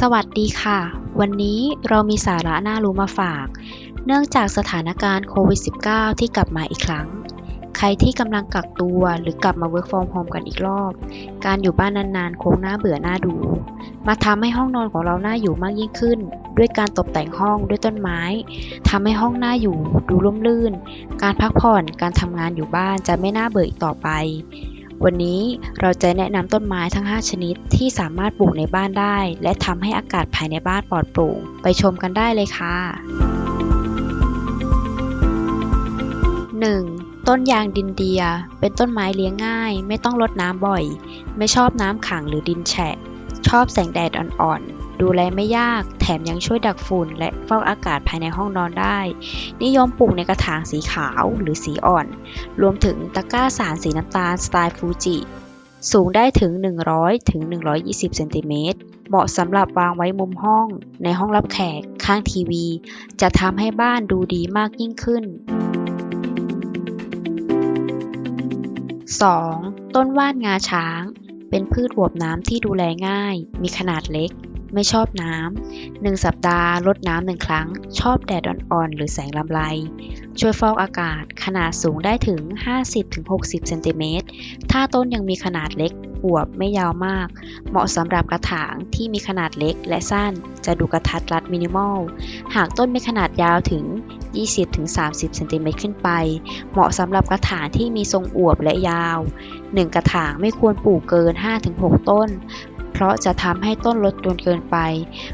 สวัสดีค่ะ วันนี้เรามีสาระน่ารู้มาฝาก เนื่องจากสถานการณ์โควิด -19 ที่กลับมาอีกครั้ง ใครที่กำลังกักตัวหรือกลับมา work from home กันอีกรอบ การอยู่บ้านนานๆคงน่าเบื่อน่าดู มาทำให้ห้องนอนของเราน่าอยู่มากยิ่งขึ้น ด้วยการตกแต่งห้องด้วยต้นไม้ทำให้ห้องน่าอยู่ ดูร่มรื่น การพักผ่อนการทำงานอยู่บ้านจะไม่น่าเบื่ออีกต่อไป วันนี้เราจะแนะนำต้นไม้ทั้ง 5 ชนิดที่สามารถปลูกในบ้านได้ และทำให้อากาศภายในบ้านปลอดโปร่งไปชมกันได้เลยค่ะ 1. ต้นยางดินเดีย เป็นต้นไม้เลี้ยงง่าย ไม่ต้องรดน้ำบ่อย ไม่ชอบน้ำขังหรือดินแฉะ ชอบแสงแดดอ่อนๆ ดูแลไม่ยาก แถมยังช่วยดักฝุ่น และฟอกอากาศภายในห้องนอนได้ นิยมปลูกในกระถางสีขาวหรือสีอ่อน รวมถึงตะกร้าสารสีน้ำตาลสไตล์ฟูจิ สูงได้ถึง 100ถึง120เซนติเมตรเหมาะสำหรับวางไว้มุมห้อง ในห้องรับแขก ข้างทีวี จะทำให้บ้านดูดีมากยิ่งขึ้น 2. ต้นว่านงาช้าง เป็นพืชหวบน้ำที่ดูแลง่าย มีขนาดเล็ก ไม่ชอบน้ำหนึ่งสัปดาห์ลดน้ำหนึ่งครั้ง ชอบแดดอ่อนๆหรือแสงลำไร ช่วยฟอกอากาศขนาดสูงได้ถึง 50-60 เซนติเมตร ถ้าต้นยังมีขนาดเล็กอวบไม่ยาวมาก เหมาะสำหรับกระถางที่มีขนาดเล็กและสั้น จะดูกระทัดรัดมินิมอล หากต้นมีขนาดยาวถึง 20-30 เซนติเมตรขึ้นไป เหมาะสำหรับกระถางที่มีทรงอวบและยาว 1 กระถางไม่ควรปลูกเกิน 5-6 ต้น เพราะจะทำให้ต้นลดจนเกินไป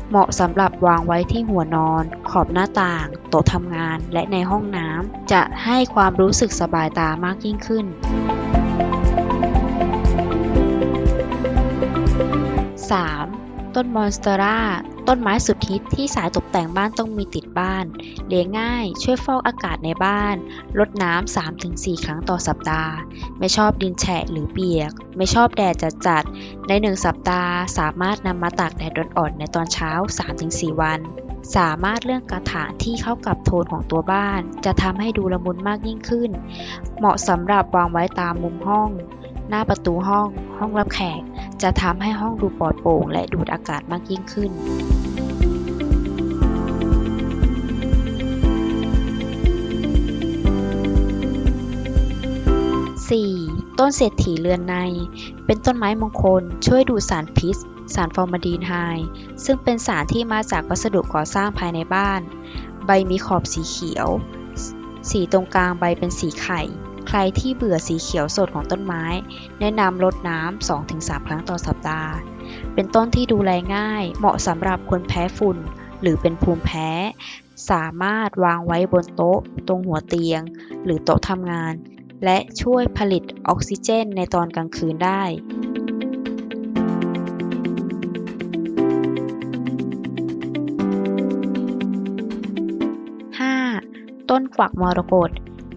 เหมาะสำหรับวางไว้ที่หัวนอน ขอบหน้าต่าง โต๊ะทำงาน และในห้องน้ำ จะให้ความรู้สึกสบายตามากยิ่งขึ้น 3. ต้นมอนสเตอร่า ต้นไม้สุดฮิตที่สายตกแต่งบ้านต้องมีติดบ้าน เลี้ยงง่าย ช่วยฟอกอากาศในบ้าน ลดน้ำ 3-4 ครั้งต่อสัปดาห์ ไม่ชอบดินแฉะหรือเปียก ไม่ชอบแดดจัดๆ ใน1สัปดาห์ สามารถนำมาตากแดดอ่อนๆในตอนเช้า 3-4 วัน สามารถเลือกกระถางที่เข้ากับโทนของตัวบ้าน จะทำให้ดูละมุนมากยิ่งขึ้น เหมาะสำหรับวางไว้ตามมุมห้อง หน้าประตูห้อง ห้องรับแขกจะทำให้ห้องดูปลอดโปร่งและดูดอากาศมากยิ่งขึ้น ต้นเศรษฐีเรือนใน เป็นต้นไม้มงคล ช่วยดูดสารพิษ สารฟอร์มาดีนไฮซึ่งเป็นสารที่มาจากวัสดุก่อสร้างภายในบ้าน ใบมีขอบสีเขียว สีตรงกลางใบเป็นสีไข่ ใครที่เบื่อสีเขียวสดของต้นไม้ แนะนำรดน้ำ 2-3 ครั้งต่อสัปดาห์ เป็นต้นที่ดูแลง่าย เหมาะสำหรับคนแพ้ฝุ่น หรือเป็นภูมิแพ้สามารถวางไว้บนโต๊ะ ตรงหัวเตียง หรือโต๊ะทำงาน และช่วยผลิตออกซิเจนในตอนกลางคืนได้ 5. ต้นกวักมรกต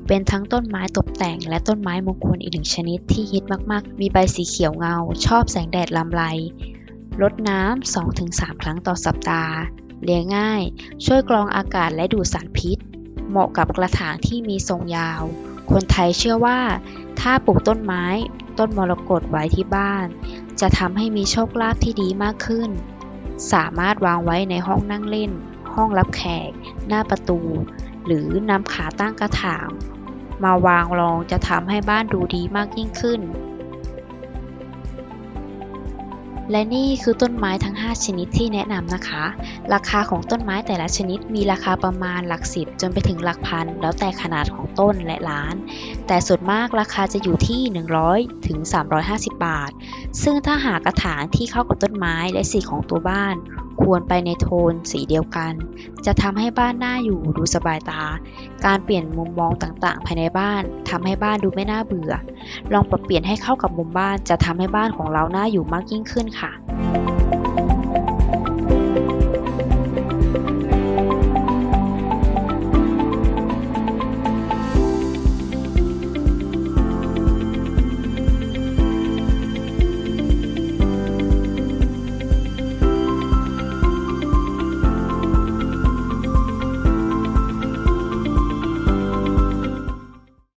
เป็นทั้งต้นไม้ตกแต่งและต้นไม้มงคลอีกหนึ่งชนิดที่ฮิตมากๆ มีใบสีเขียวเงา ชอบแสงแดดลำไรรดน้ำ 2-3 ครั้งต่อสัปดาห์ เลี้ยงง่าย ช่วยกรองอากาศและดูดสารพิษ เหมาะกับกระถางที่มีทรงยาว คนไทยเชื่อว่า ถ้าปลูกต้นไม้ ต้นมรกตไว้ที่บ้าน จะทำให้มีโชคลาภที่ดีมากขึ้น สามารถวางไว้ในห้องนั่งเล่น ห้องรับแขก หน้าประตู หรือนำขาตั้งกระถางมาวางรองจะทำให้บ้านดูดีมากยิ่งขึ้น และนี่คือต้นไม้ทั้ง 5 ชนิดที่แนะนำนะคะ ราคาของต้นไม้แต่ละชนิดมีราคาประมาณหลักสิบจนไปถึงหลักพัน แล้วแต่ขนาดของต้นและร้าน แต่ส่วนมากราคาจะอยู่ที่ 100 ถึง 350 บาท ซึ่งถ้าหากระถางที่เข้ากับต้นไม้และสีของตัวบ้าน ควรไปในโทนสีเดียวกัน จะทำให้บ้านน่าอยู่ดูสบายตา การเปลี่ยนมุมมองต่างๆ ภายในบ้านทำให้บ้านดูไม่น่าเบื่อ ลองปรับเปลี่ยนให้เข้ากับมุมบ้านจะทำให้บ้านของเราน่าอยู่มากยิ่งขึ้นค่ะ